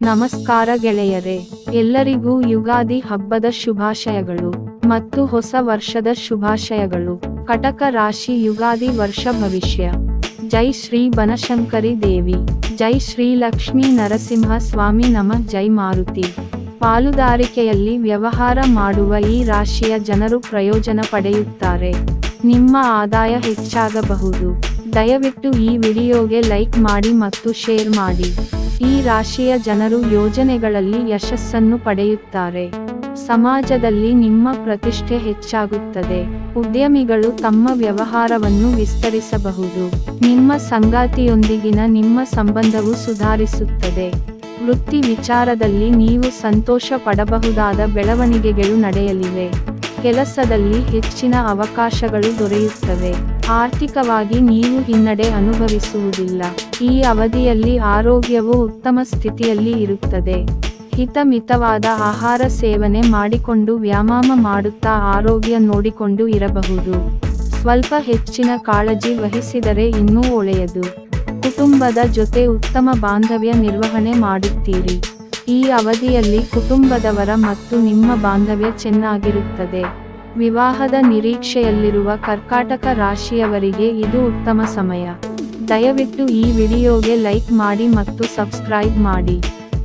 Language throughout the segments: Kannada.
ನಮಸ್ಕಾರ ಗೆಳೆಯರೇ, ಎಲ್ಲರಿಗೂ ಯುಗಾದಿ ಹಬ್ಬದ ಶುಭಾಶಯಗಳು ಮತ್ತು ಹೊಸ ವರ್ಷದ ಶುಭಾಶಯಗಳು. ಕಟಕ ರಾಶಿ ಯುಗಾದಿ ವರ್ಷ ಭವಿಷ್ಯ. ಜೈ ಶ್ರೀ ಬನಶಂಕರಿ ದೇವಿ, ಜೈ ಶ್ರೀ ಲಕ್ಷ್ಮೀ ನರಸಿಂಹ ಸ್ವಾಮಿ ನಮ, ಜೈ ಮಾರುತಿ. ಪಾಲುದಾರಿಕೆಯಲ್ಲಿ ವ್ಯವಹಾರ ಮಾಡುವ ಈ ರಾಶಿಯ ಜನರು ಪ್ರಯೋಜನ ಪಡೆಯುತ್ತಾರೆ. ನಿಮ್ಮ ಆದಾಯ ಹೆಚ್ಚಾಗಬಹುದು. ದಯವಿಟ್ಟು ಈ ವಿಡಿಯೋಗೆ ಲೈಕ್ ಮಾಡಿ ಮತ್ತು ಶೇರ್ ಮಾಡಿ. ಈ ರಾಶಿಯ ಜನರು ಯೋಜನೆಗಳಲ್ಲಿ ಯಶಸ್ಸನ್ನು ಪಡೆಯುತ್ತಾರೆ. ಸಮಾಜದಲ್ಲಿ ನಿಮ್ಮ ಪ್ರತಿಷ್ಠೆ ಹೆಚ್ಚಾಗುತ್ತದೆ. ಉದ್ಯಮಿಗಳು ತಮ್ಮ ವ್ಯವಹಾರವನ್ನು ವಿಸ್ತರಿಸಬಹುದು. ನಿಮ್ಮ ಸಂಗಾತಿಯೊಂದಿಗಿನ ನಿಮ್ಮ ಸಂಬಂಧವು ಸುಧಾರಿಸುತ್ತದೆ. ವೃತ್ತಿ ವಿಚಾರದಲ್ಲಿ ನೀವು ಸಂತೋಷ ಪಡಬಹುದಾದ ಬೆಳವಣಿಗೆಗಳು ನಡೆಯಲಿವೆ. ಕೆಲಸದಲ್ಲಿ ಹೆಚ್ಚಿನ ಅವಕಾಶಗಳು ದೊರೆಯುತ್ತವೆ. ಆರ್ಥಿಕವಾಗಿ ನೀವು ಹಿನ್ನಡೆ ಅನುಭವಿಸುವುದಿಲ್ಲ. ಈ ಅವಧಿಯಲ್ಲಿ ಆರೋಗ್ಯವು ಉತ್ತಮ ಸ್ಥಿತಿಯಲ್ಲಿ ಇರುತ್ತದೆ. ಹಿತಮಿತವಾದ ಆಹಾರ ಸೇವನೆ ಮಾಡಿಕೊಂಡು ವ್ಯಾಯಾಮ ಮಾಡುತ್ತಾ ಆರೋಗ್ಯ ನೋಡಿಕೊಂಡು ಇರಬಹುದು. ಸ್ವಲ್ಪ ಹೆಚ್ಚಿನ ಕಾಳಜಿ ವಹಿಸಿದರೆ ಇನ್ನೂ ಒಳ್ಳೆಯದು. ಕುಟುಂಬದ ಜೊತೆ ಉತ್ತಮ ಬಾಂಧವ್ಯ ನಿರ್ವಹಣೆ ಮಾಡುತ್ತೀರಿ. ಈ ಅವಧಿಯಲ್ಲಿ ಕುಟುಂಬದವರ ಮತ್ತು ನಿಮ್ಮ ಬಾಂಧವ್ಯ ಚೆನ್ನಾಗಿರುತ್ತದೆ. ವಿವಾಹದ ನಿರೀಕ್ಷೆಯಲ್ಲಿರುವ ಕರ್ಕಾಟಕ ರಾಶಿಯವರಿಗೆ ಇದು ಉತ್ತಮ ಸಮಯ. ದಯವಿಟ್ಟು ಈ ವಿಡಿಯೋಗೆ ಲೈಕ್ ಮಾಡಿ ಮತ್ತು ಸಬ್ಸ್ಕ್ರೈಬ್ ಮಾಡಿ.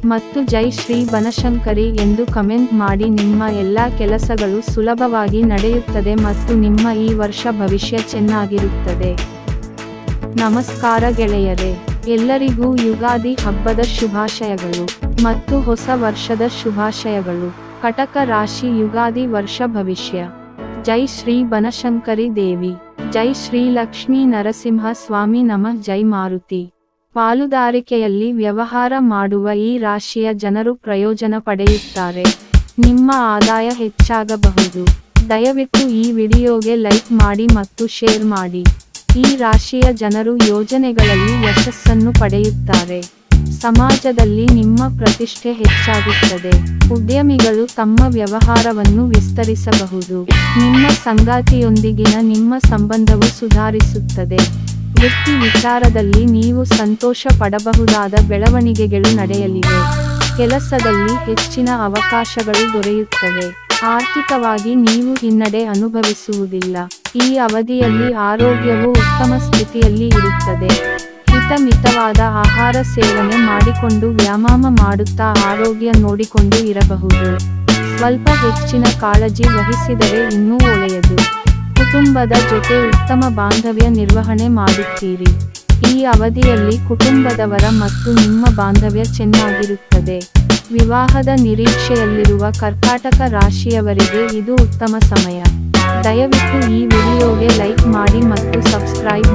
ಮತ್ತು ಜೈ ಶ್ರೀ ಬನಶಂಕರಿ ಎಂದು ಕಮೆಂಟ್ ಮಾಡಿ ನಿಮ್ಮ ಎಲ್ಲ ಕೆಲಸಗಳು ಸುಲಭವಾಗಿ ನಡೆಯುತ್ತದೆ ಮತ್ತು ನಿಮ್ಮ ಈ ವರ್ಷ ಭವಿಷ್ಯ ಚೆನ್ನಾಗಿರುತ್ತದೆ. ನಮಸ್ಕಾರ ಗೆಳೆಯರೇ, ಎಲ್ಲರಿಗೂ ಯುಗಾದಿ ಹಬ್ಬದ ಶುಭಾಶಯಗಳು ಮತ್ತು ಹೊಸ ವರ್ಷದ ಶುಭಾಶಯಗಳು. ಕಟಕ ರಾಶಿ ಯುಗಾದಿ ವರ್ಷ ಭವಿಷ್ಯ. ಜೈ ಶ್ರೀ ಬನಶಂಕರಿ ದೇವಿ, ಜೈ ಶ್ರೀ ಲಕ್ಷ್ಮೀ ನರಸಿಂಹ ಸ್ವಾಮಿ ನಮಃ, ಜೈ ಮಾರುತಿ. ಪಾಲುದಾರಿಕೆಯಲ್ಲಿ ವ್ಯವಹಾರ ಮಾಡುವ ಈ ರಾಶಿಯ ಜನರು ಪ್ರಯೋಜನ ಪಡೆಯುತ್ತಾರೆ. ನಿಮ್ಮ ಆದಾಯ ಹೆಚ್ಚಾಗಬಹುದು. ದಯವಿಟ್ಟು ಈ ವಿಡಿಯೋಗೆ ಲೈಕ್ ಮಾಡಿ ಮತ್ತು ಶೇರ್ ಮಾಡಿ. ಈ ರಾಶಿಯ ಜನರು ಯೋಜನೆಗಳಲ್ಲಿ ಯಶಸ್ಸನ್ನು ಪಡೆಯುತ್ತಾರೆ. ಸಮಾಜದಲ್ಲಿ ನಿಮ್ಮ ಪ್ರತಿಷ್ಠೆ ಹೆಚ್ಚಾಗುತ್ತದೆ. ಉದ್ಯಮಿಗಳು ತಮ್ಮ ವ್ಯವಹಾರವನ್ನು ವಿಸ್ತರಿಸಬಹುದು. ನಿಮ್ಮ ಸಂಗಾತಿಯೊಂದಿಗಿನ ನಿಮ್ಮ ಸಂಬಂಧವು ಸುಧಾರಿಸುತ್ತದೆ. ವೃತ್ತಿ ವಿಚಾರದಲ್ಲಿ ನೀವು ಸಂತೋಷ ಪಡಬಹುದಾದ ಬೆಳವಣಿಗೆಗಳು ನಡೆಯಲಿವೆ. ಕೆಲಸದಲ್ಲಿ ಹೆಚ್ಚಿನ ಅವಕಾಶಗಳು ದೊರೆಯುತ್ತವೆ. ಆರ್ಥಿಕವಾಗಿ ನೀವು ಹಿನ್ನಡೆ ಅನುಭವಿಸುವುದಿಲ್ಲ. ಈ ಅವಧಿಯಲ್ಲಿ ಆರೋಗ್ಯವು ಉತ್ತಮ ಸ್ಥಿತಿಯಲ್ಲಿ ಇರುತ್ತದೆ. ಹಿತಮಿತವಾದ ಆಹಾರ ಸೇವನೆ ಮಾಡಿಕೊಂಡು ವ್ಯಾಯಾಮ ಮಾಡುತ್ತಾ ಆರೋಗ್ಯ ನೋಡಿಕೊಂಡು ಇರಬಹುದು. ಸ್ವಲ್ಪ ಹೆಚ್ಚಿನ ಕಾಳಜಿ ವಹಿಸಿದರೆ ಇನ್ನೂ ಒಳ್ಳೆಯದು. ಕುಟುಂಬದ ಜೊತೆ ಉತ್ತಮ ಬಾಂಧವ್ಯ ನಿರ್ವಹಣೆ ಮಾಡುತ್ತೀರಿ. ಈ ಅವಧಿಯಲ್ಲಿ ಕುಟುಂಬದವರ ಮತ್ತು ನಿಮ್ಮ ಬಾಂಧವ್ಯ ಚೆನ್ನಾಗಿರುತ್ತದೆ. ವಿವಾಹದ ನಿರೀಕ್ಷೆಯಲ್ಲಿರುವ ಕರ್ಕಾಟಕ ರಾಶಿಯವರಿಗೆ ಇದು ಉತ್ತಮ ಸಮಯ. ದಯವಿಟ್ಟು ಈ ವಿಡಿಯೋಗೆ ಲೈಕ್ ಮಾಡಿ ಮತ್ತು ಸಬ್ಸ್ಕ್ರೈಬ್